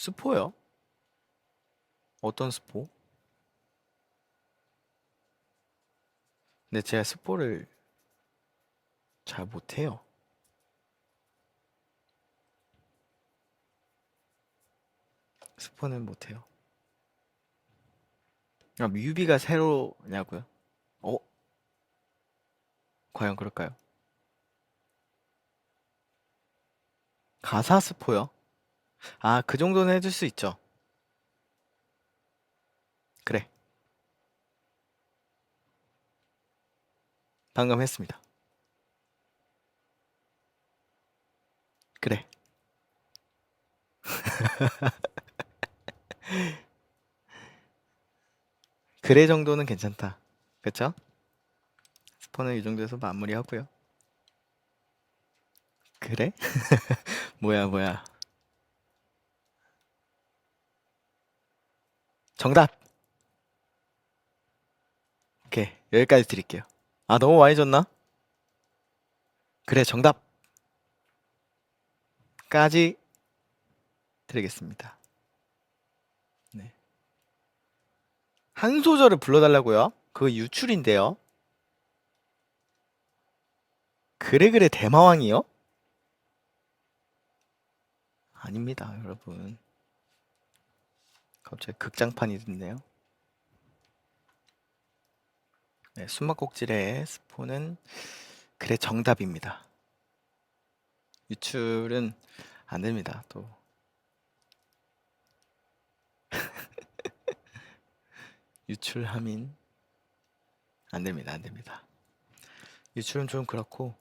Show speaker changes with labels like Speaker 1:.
Speaker 1: 스포요? 어떤 스포? 근데 제가 스포를 잘 못해요. 스포는 못해요. 아, 뮤비가 새로냐고요? 어? 과연 그럴까요? 가사 스포요? 아, 그 정도는 해줄 수 있죠. 그래. 방금 했습니다. 그래. 그래 정도는 괜찮다. 그쵸? 스포는 이 정도에서 마무리하고요. 그래? 뭐야, 뭐야. 정답! 오케이, 여기까지 드릴게요. 아, 너무 많이 줬나? 그래, 정답! 까지 드리겠습니다. 네. 한 소절을 불러달라고요? 그거 유출인데요. 그래 그래 대마왕이요? 아닙니다, 여러분. 갑자기 극장판이 됐네요. 네, 숨막꼭질의 스포는 그래 정답입니다. 유출은 안 됩니다. 또 유출 함인 안 됩니다. 안 됩니다. 유출은 좀 그렇고